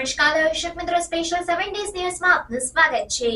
નમસ્કાર દર્શક મિત્રો સ્પેશિયલ 7 ડેઝ ન્યૂઝમાં આપનું સ્વાગત છે.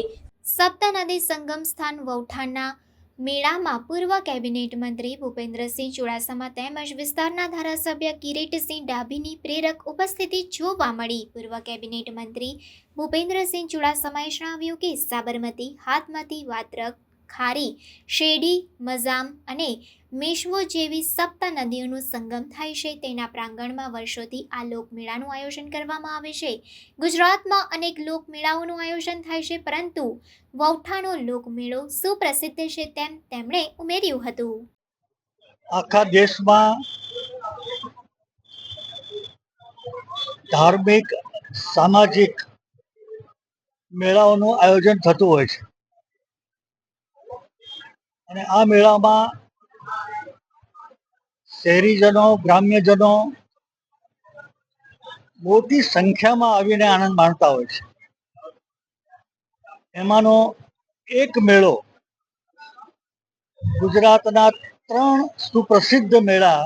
સપ્ત નદી સંગમ સ્થાન વૌઠાણના મેળામાં પૂર્વ કેબિનેટ મંત્રી ભૂપેન્દ્રસિંહ ચુડાસમા તેમજ વિસ્તારના ધારાસભ્ય કિરીટસિંહ ડાભીની પ્રેરક ઉપસ્થિતિ જોવા મળી. પૂર્વ કેબિનેટ મંત્રી ભૂપેન્દ્રસિંહ ચુડાસમાએ જણાવ્યું કે સાબરમતી, હાથમતી, વાત્રક ખારી, શેરડી, મઝામ અને મેશવો જેવી સપ્ત નદીઓનો સંગમ થાય છે. તેના પ્રાંગણમાં વર્ષોથી આ લોકમેળાનું આયોજન કરવામાં આવે છે. ગુજરાતમાં અનેક લોકમેળાઓનું આયોજન થાય છે, પરંતુ વૌઠાનો લોકમેળો સુપ્રસિદ્ધ છે તેમ તેમણે ઉમેર્યું હતું. આખા દેશમાં ધાર્મિક, સામાજિક મેળાઓનું આયોજન થતું હોય છે. અને આ મેળામાં શહેરીજનો, ગ્રામ્યજનો મોટી સંખ્યામાં આવીને આનંદ માણતા હોય છે. એમાંનો એક મેળો ગુજરાતના ત્રણ સુપ્રસિદ્ધ મેળા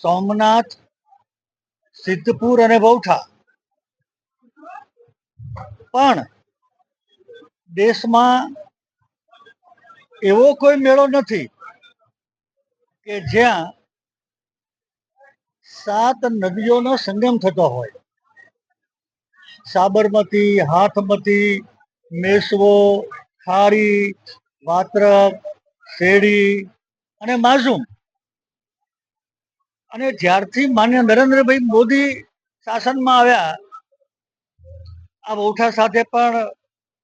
સોમનાથ, સિદ્ધપુર અને બૌઠા પણ દેશમાં એવો કોઈ મેળો નથી કે જ્યાં સાત નદીઓનો સંગમ થતો હોય. સાબરમતી, હાથમતી, મેસવો, ખારી વાત્રક શેરડી અને માઝુમ. અને જ્યારથી માન્ય નરેન્દ્રભાઈ મોદી શાસનમાં આવ્યા, આ બહુઠા સાથે પણ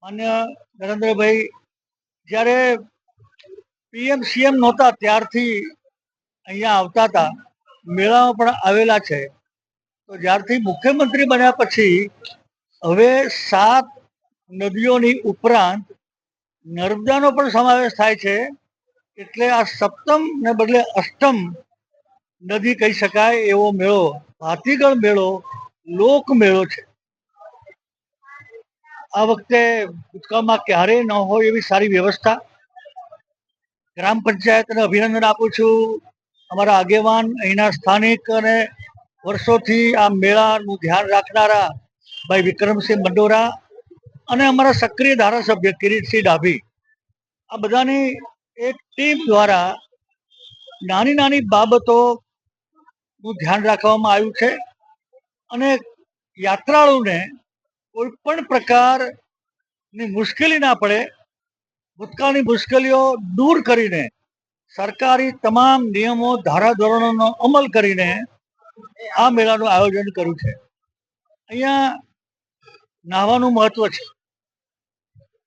માન્ય નરેન્દ્રભાઈ જ્યારે પીએમ સીએમ નહોતા, ત્યારથી અહીંયા આવતા હતા. મેળામાં પણ આવેલા છે. તો જ્યારથી મુખ્યમંત્રી બન્યા પછી હવે સાત નદીઓની ઉપરાંત નર્મદાનો પણ સમાવેશ થાય છે. એટલે આ સપ્તમ ને બદલે અષ્ટમ નદી કહી શકાય એવો મેળો, ભાતીગળ મેળો, લોક મેળો છે. આ વખતે ભૂતકાળમાં ક્યારેય ન હોય એવી સારી વ્યવસ્થા. ગ્રામ પંચાયતને અભિનંદન આપું છું. અમારા આગેવાન અહીંના સ્થાનિક અને વર્ષોથી આ મેળાનું ધ્યાન રાખનારા ભાઈ વિક્રમસિંહ મંડોરા અને અમારા સક્રિય ધારાસભ્ય કિરીટસિંહ ડાભી. આ બધાની એક ટીમ દ્વારા નાની નાની બાબતો નું ધ્યાન રાખવામાં આવ્યું છે અને યાત્રાળુને કોઈ પણ પ્રકારની મુશ્કેલી ના પડે ભૂતકાળની મુશ્કેલીઓ દૂર કરીને સરકારી તમામ નિયમો, ધારાધોરણોનો અમલ કરીને આ મેળાનું આયોજન કર્યું છે. અહીંયા નાહવાનું મહત્વ છે.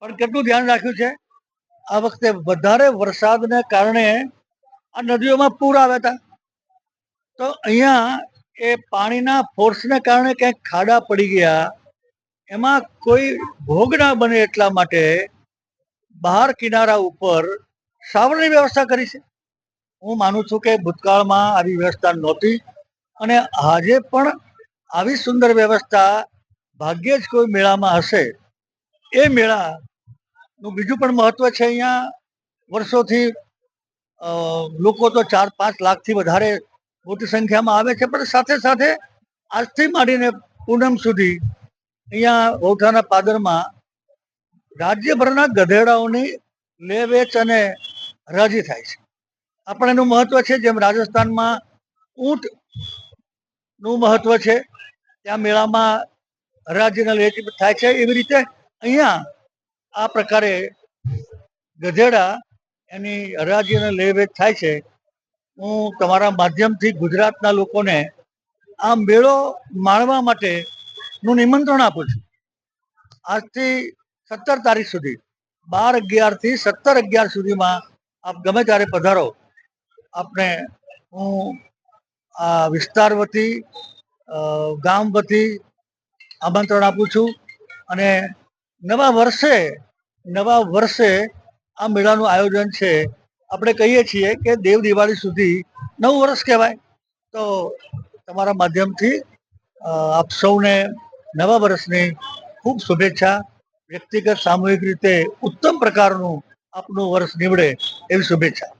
પણ કેટલું ધ્યાન રાખ્યું છે? આ વખતે વધારે વરસાદને કારણે આ નદીઓમાં પૂર આવ્યા હતા. તો અહીંયા એ પાણીના ફોર્સને કારણે ક્યાંક ખાડા પડી ગયા. એમાં કોઈ ભોગ ના બને એટલા માટે બહાર કિનારા ઉપર શાવરની વ્યવસ્થા કરી છે. હું માનું છું કે ભૂતકાળમાં આવી વ્યવસ્થા નહોતી અને આજે પણ આવી સુંદર વ્યવસ્થા ભાગ્યે જ કોઈ મેળામાં હશે. એ મેળાનું બીજું પણ મહત્વ છે અહીંયા વર્ષોથી લોકો તો ચાર પાંચ લાખથી વધારે મોટી સંખ્યામાં આવે છે, પણ સાથે સાથે આજથી માંડીને પૂનમ સુધી અહીંયા વૌઠાના પાદરમાં રાજ્યભરના ગધેડાઓની લે વેચ અને હરાજી થાય છે. આપણે એનું મહત્વ છે, જેમ રાજસ્થાનમાં ઊંટનું મહત્વ છે, ત્યાં મેળામાં હરાજીના લેચ થાય છે. એવી રીતે અહીંયા આ પ્રકારે ગધેડા એની હરાજી અને લે વેચ થાય છે. હું તમારા માધ્યમથી ગુજરાતના લોકોને આ મેળો માણવા માટે નું નિમંત્રણ આપું છું. આજથી સત્તર તારીખ સુધી, બાર અગિયારથી સત્તર અગિયાર સુધીમાં આપ ગમે ત્યારે પધારો. આપને હું આ વિસ્તાર વતી ગામ વતી આમંત્રણ આપું છું અને નવા વર્ષે નવા વર્ષે આ મેળાનું આયોજન છે. આપણે કહીએ છીએ કે દેવ દિવાળી સુધી નવું વર્ષ કહેવાય. તો તમારા માધ્યમથી આપ સૌને નવા વર્ષની ખૂબ શુભેચ્છા વ્યક્તિગત સામૂહિક રીતે ઉત્તમ પ્રકારનું આપનું વર્ષ નીવડે એવી શુભેચ્છા.